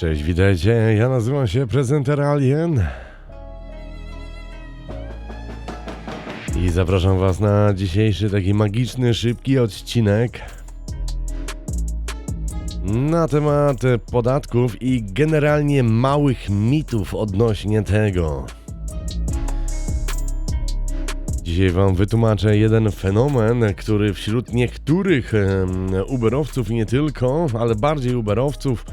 Cześć, witajcie. Ja nazywam się Prezenter Alien. I zapraszam Was na dzisiejszy taki magiczny, szybki odcinek na temat podatków i generalnie małych mitów odnośnie tego. Dzisiaj Wam wytłumaczę jeden fenomen, który wśród niektórych em, Uberowców nie tylko, ale bardziej Uberowców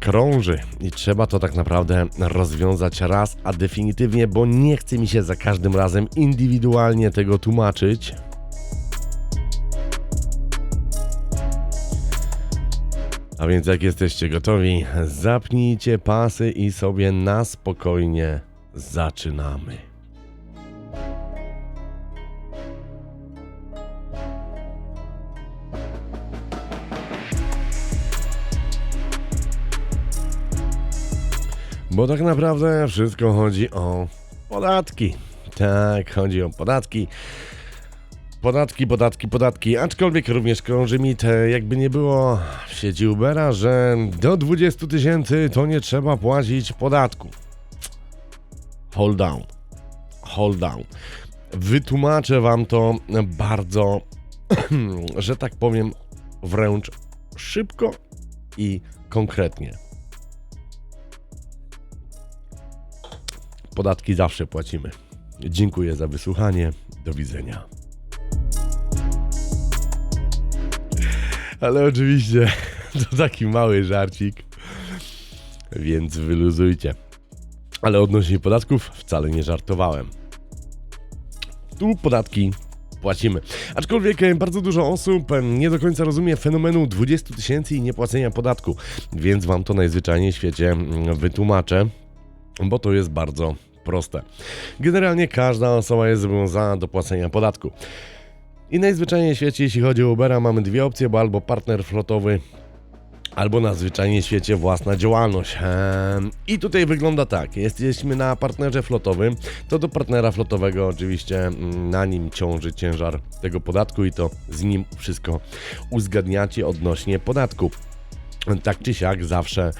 krąży i trzeba to tak naprawdę rozwiązać raz, a definitywnie, bo nie chce mi się za każdym razem indywidualnie tego tłumaczyć. A więc jak jesteście gotowi, zapnijcie pasy i sobie na spokojnie zaczynamy. Bo tak naprawdę wszystko chodzi o podatki. Tak, chodzi o podatki. Podatki, podatki, podatki. Aczkolwiek również krąży mit, e, jakby nie było w sieci Ubera, że do 20 tysięcy to nie trzeba płacić podatku. Hold down. Hold down. Wytłumaczę wam to bardzo, że tak powiem, wręcz szybko i konkretnie. Podatki zawsze płacimy. Dziękuję za wysłuchanie. Do widzenia. Ale oczywiście to taki mały żarcik, więc wyluzujcie. Ale odnośnie podatków wcale nie żartowałem. Tu podatki płacimy. Aczkolwiek e, bardzo dużo osób e, nie do końca rozumie fenomenu 20 tysięcy i niepłacenia podatku, więc wam to najzwyczajniej w świecie mm, wytłumaczę bo to jest bardzo proste. Generalnie każda osoba jest zobowiązana do płacenia podatku. I najzwyczajniej w świecie, jeśli chodzi o Ubera, mamy dwie opcje, bo albo partner flotowy, albo na zwyczajnie świecie własna działalność. Ehm, I tutaj wygląda tak, jesteśmy na partnerze flotowym, to do partnera flotowego oczywiście mm, na nim ciąży ciężar tego podatku i to z nim wszystko uzgadniacie odnośnie podatków tak czy siak zawsze,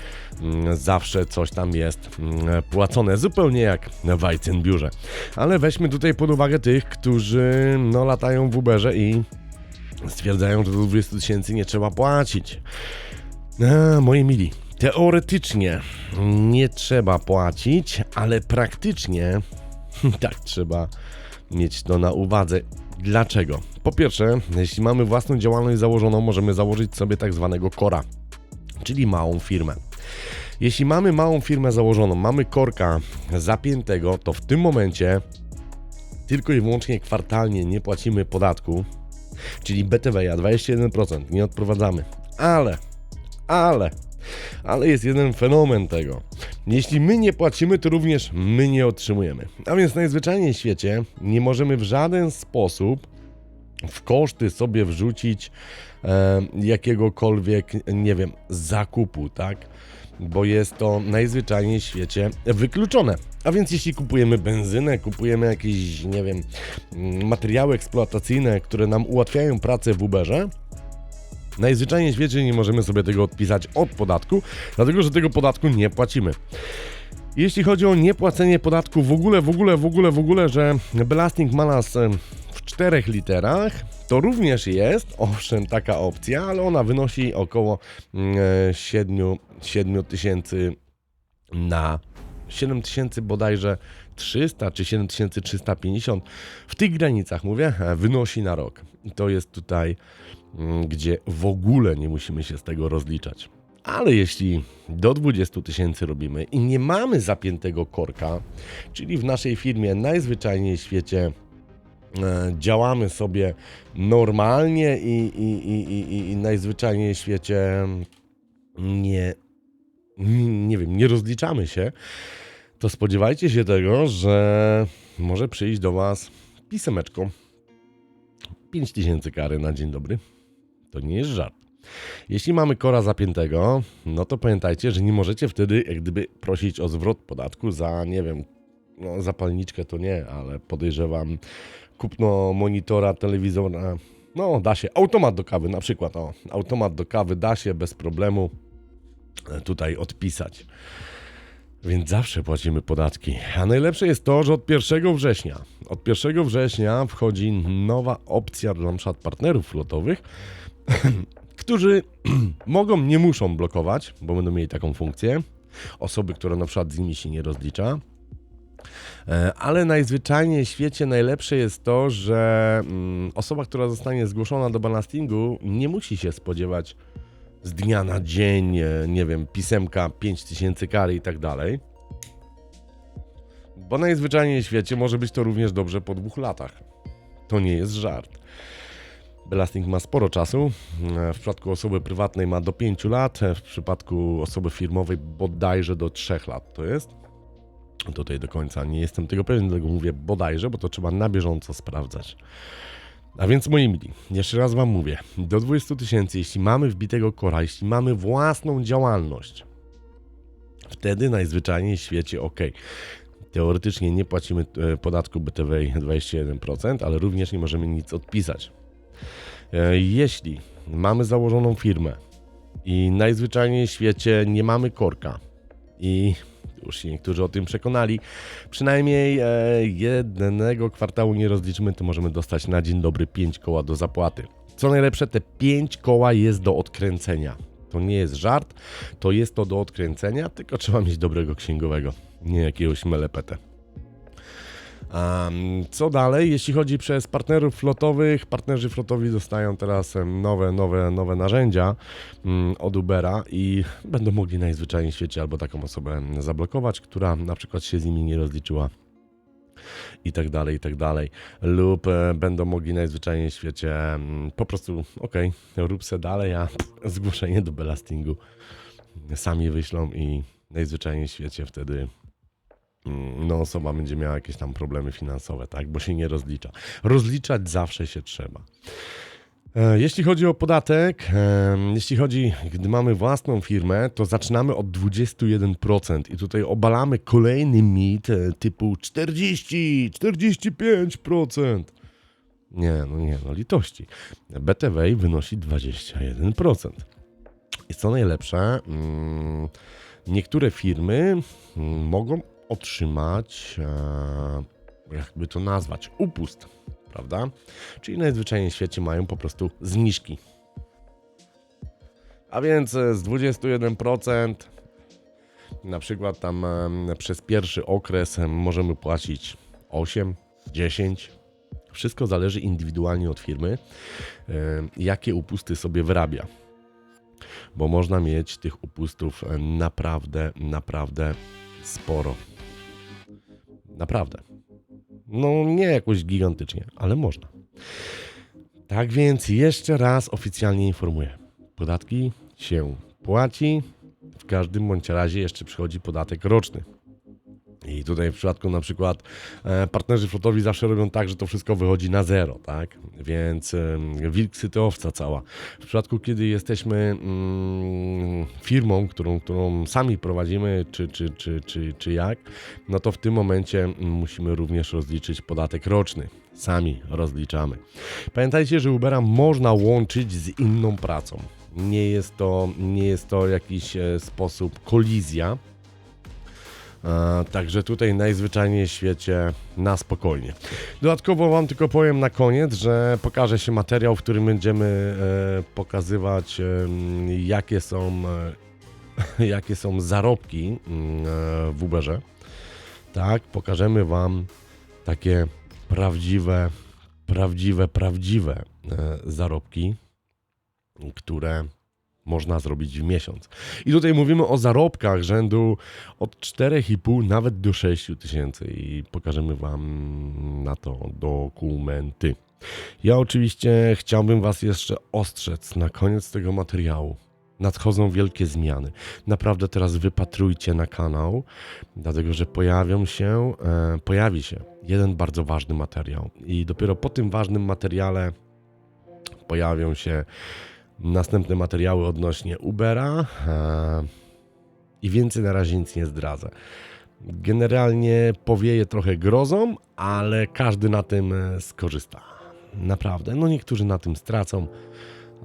mm, zawsze coś tam jest mm, płacone, zupełnie jak w Weizenbiurze. Ale weźmy tutaj pod uwagę tych, którzy no, latają w Uberze i stwierdzają, że do 20 tysięcy nie trzeba płacić. A, moi mili, teoretycznie nie trzeba płacić, ale praktycznie tak trzeba mieć to na uwadze. Dlaczego? Po pierwsze, jeśli mamy własną działalność założoną, możemy założyć sobie tak zwanego kora czyli małą firmę. Jeśli mamy małą firmę założoną, mamy korka zapiętego, to w tym momencie tylko i wyłącznie kwartalnie nie płacimy podatku, czyli BTW-a 21%, nie odprowadzamy. Ale, ale, ale jest jeden fenomen tego. Jeśli my nie płacimy, to również my nie otrzymujemy. A więc najzwyczajniej w świecie nie możemy w żaden sposób w koszty sobie wrzucić e, jakiegokolwiek, nie wiem, zakupu, tak? Bo jest to najzwyczajniej w świecie wykluczone. A więc jeśli kupujemy benzynę, kupujemy jakieś, nie wiem, materiały eksploatacyjne, które nam ułatwiają pracę w Uberze, najzwyczajniej w świecie nie możemy sobie tego odpisać od podatku, dlatego że tego podatku nie płacimy. Jeśli chodzi o niepłacenie podatku w ogóle, w ogóle, w ogóle, w ogóle, że Belasting Malas w czterech literach, to również jest, owszem, taka opcja, ale ona wynosi około 7, 7 tysięcy na 7 tysięcy bodajże 300 czy 7350 w tych granicach, mówię, wynosi na rok. To jest tutaj, mm, gdzie w ogóle nie musimy się z tego rozliczać. Ale jeśli do 20 tysięcy robimy i nie mamy zapiętego korka, czyli w naszej firmie najzwyczajniej w świecie e, działamy sobie normalnie i, i, i, i, i najzwyczajniej w świecie nie, nie wiem, nie rozliczamy się, to spodziewajcie się tego, że może przyjść do Was pisemeczko. 5000 kary na dzień dobry. To nie jest żart. Jeśli mamy kora zapiętego, no to pamiętajcie, że nie możecie wtedy jak gdyby prosić o zwrot podatku za, nie wiem, no zapalniczkę to nie, ale podejrzewam kupno monitora, telewizora, no da się, automat do kawy na przykład, o, automat do kawy da się bez problemu, e, tutaj odpisać. Więc zawsze płacimy podatki. A najlepsze jest to, że od 1 września, od 1 września wchodzi nowa opcja dla np. partnerów flotowych, którzy mogą, nie muszą blokować, bo będą mieli taką funkcję. Osoby, które na z nimi się nie rozlicza. E, Ale najzwyczajniej w świecie najlepsze jest to, że mm, osoba, która zostanie zgłoszona do ballastingu, nie musi się spodziewać z dnia na dzień, e, nie wiem, pisemka 5000 kary i tak dalej. Bo najzwyczajniej w świecie może być to również dobrze po dwóch latach. To nie jest żart. Belasting ma sporo czasu. E, W przypadku osoby prywatnej ma do 5 lat, w przypadku osoby firmowej bodajże do 3 lat to jest. Tutaj do końca nie jestem tego pewien, dlatego mówię bodajże, bo to trzeba na bieżąco sprawdzać. A więc moi mili, jeszcze raz Wam mówię, do 20 tysięcy, jeśli mamy wbitego kora, jeśli mamy własną działalność, wtedy najzwyczajniej w świecie ok. Teoretycznie nie płacimy e, podatku BTW 21%, ale również nie możemy nic odpisać. E, Jeśli mamy założoną firmę i najzwyczajniej w świecie nie mamy korka i już się niektórzy o tym przekonali, przynajmniej e, jednego kwartału nie rozliczymy, to możemy dostać na dzień dobry 5 koła do zapłaty. Co najlepsze, te 5 koła jest do odkręcenia. To nie jest żart, to jest to do odkręcenia, tylko trzeba mieć dobrego księgowego, nie jakiegoś melepetę. Co dalej? Jeśli chodzi przez partnerów flotowych, partnerzy flotowi dostają teraz nowe, nowe, nowe narzędzia mm, od Ubera i będą mogli najzwyczajniej w świecie albo taką osobę zablokować, która na przykład się z nimi nie rozliczyła i tak dalej, i tak dalej. Lub e, będą mogli najzwyczajniej w świecie po prostu, okej, rób se dalej, a zgłoszenie do belastingu sami wyślą i najzwyczajniej w świecie wtedy no osoba będzie miała jakieś tam problemy finansowe, tak, bo się nie rozlicza. Rozliczać zawsze się trzeba. E, Jeśli chodzi o podatek, e, jeśli chodzi, gdy mamy własną firmę, to zaczynamy od 21% i tutaj obalamy kolejny mit e, typu 40, 45%. Nie, no nie, no litości. BTW wynosi 21%. I co najlepsze, mm, niektóre firmy mm, mogą otrzymać, e, jakby to nazwać, upust, prawda? Czyli najzwyczajniej w świecie mają po prostu zniżki. A więc e, z 21% na przykład tam e, przez pierwszy okres możemy płacić 8, 10. Wszystko zależy indywidualnie od firmy, jakie upusty sobie wyrabia bo można mieć tych upustów naprawdę, naprawdę sporo. Naprawdę. No nie jakoś gigantycznie, ale można. Tak więc jeszcze raz oficjalnie informuję. Podatki się płaci. W każdym bądź razie jeszcze przychodzi podatek roczny. I tutaj w przypadku na przykład e, partnerzy flotowi zawsze robią tak, że to wszystko wychodzi na zero, tak? Więc e, wilk syty owca cała. W przypadku, kiedy jesteśmy mm, firmą, którą, którą sami prowadzimy, czy, czy, czy, czy, czy jak, no to w tym momencie mm, musimy również rozliczyć podatek roczny. Sami rozliczamy. Pamiętajcie, że Ubera można łączyć z inną pracą. Nie jest to, nie jest to jakiś e, sposób kolizja. E, Także tutaj najzwyczajniej w świecie na spokojnie. Dodatkowo Wam tylko powiem na koniec, że pokaże się materiał, w którym będziemy e, pokazywać, jakie są, e, jakie są zarobki mm, w Uberze. Tak, pokażemy Wam takie prawdziwe, prawdziwe, prawdziwe zarobki, które można zrobić w miesiąc. I tutaj mówimy o zarobkach rzędu od 4,5 nawet do 6 tysięcy i pokażemy Wam na to dokumenty. Ja oczywiście chciałbym Was jeszcze ostrzec na koniec tego materiału. Nadchodzą wielkie zmiany. Naprawdę teraz wypatrujcie na kanał, dlatego że pojawią się, e, pojawi się jeden bardzo ważny materiał. I dopiero po tym ważnym materiale pojawią się następne materiały odnośnie Ubera e, i więcej na razie nic nie zdradzę. Generalnie powieje trochę grozą, ale każdy na tym e, skorzysta. Naprawdę. No niektórzy na tym stracą,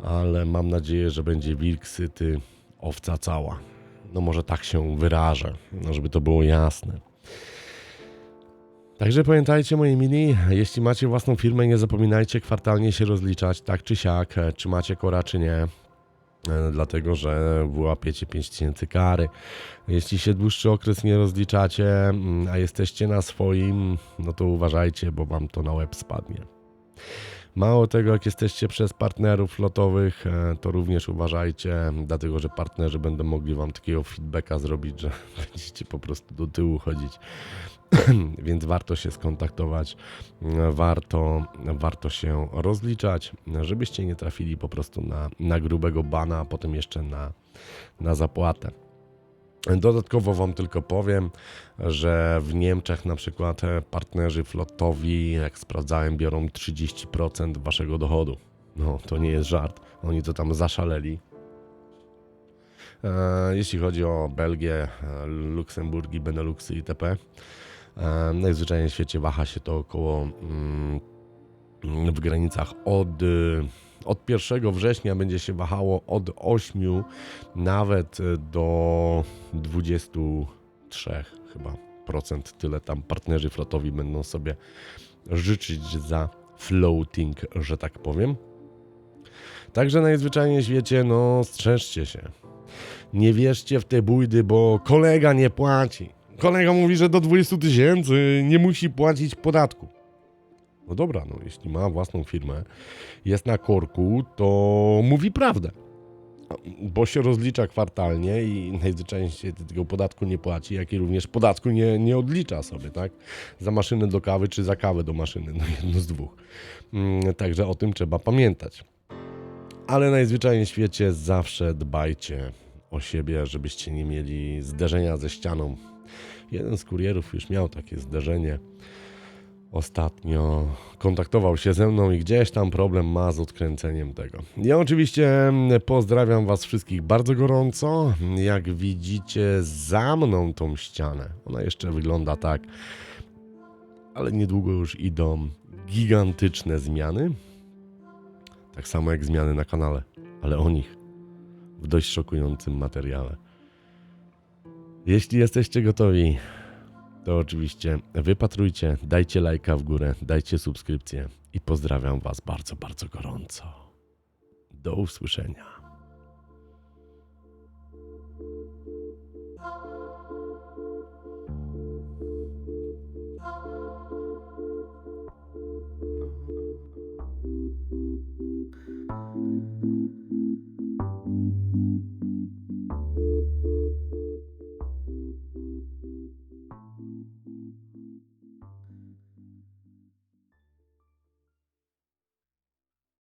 ale mam nadzieję, że będzie wilk syty, owca cała. No może tak się wyrażę, no żeby to było jasne. Także pamiętajcie, moi mili, jeśli macie własną firmę, nie zapominajcie kwartalnie się rozliczać, tak czy siak, e, czy macie kora, czy nie. E, Dlatego, że wyłapiecie 5000 kary. Jeśli się dłuższy okres nie rozliczacie, mm, a jesteście na swoim, no to uważajcie, bo wam to na łeb spadnie. Mało tego, jak jesteście przez partnerów lotowych, e, to również uważajcie, dlatego że partnerzy będą mogli wam takiego feedbacka zrobić, że będziecie po prostu do tyłu chodzić. Więc warto się skontaktować, e, warto, warto się rozliczać, żebyście nie trafili po prostu na, na grubego bana, a potem jeszcze na, na zapłatę. Dodatkowo Wam tylko powiem, że w Niemczech na przykład e, partnerzy flotowi, jak sprawdzałem, biorą 30% Waszego dochodu. No, to nie jest żart. Oni to tam zaszaleli. E, Jeśli chodzi o Belgię, e, Luksemburgi, Beneluxy itp., najzwyczajniej w świecie waha się to około mm, w granicach od, y, od 1 września będzie się wahało od 8 nawet y, do 23 chyba procent. Tyle tam partnerzy flotowi będą sobie życzyć za floating, że tak powiem. Także najzwyczajniej w świecie, no strzeżcie się. Nie wierzcie w te bójdy, bo kolega nie płaci. Kolega mówi, że do 20 tysięcy nie musi płacić podatku. No dobra, no jeśli ma własną firmę, jest na korku, to mówi prawdę. Bo się rozlicza kwartalnie i najzwyczajniej tego podatku nie płaci, jak i również podatku nie, nie odlicza sobie, tak? Za maszynę do kawy czy za kawę do maszyny, no jedno z dwóch. Mm, Także o tym trzeba pamiętać. Ale najzwyczajniej w świecie zawsze dbajcie o siebie, żebyście nie mieli zderzenia ze ścianą. Jeden z kurierów już miał takie zderzenie ostatnio kontaktował się ze mną i gdzieś tam problem ma z odkręceniem tego. Ja oczywiście mm, pozdrawiam Was wszystkich bardzo gorąco. Jak widzicie za mną tą ścianę, ona jeszcze wygląda tak, ale niedługo już idą gigantyczne zmiany. Tak samo jak zmiany na kanale, ale o nich w dość szokującym materiale. Jeśli jesteście gotowi, to oczywiście wypatrujcie, dajcie lajka w górę, dajcie subskrypcję i pozdrawiam Was bardzo, bardzo gorąco. Do usłyszenia.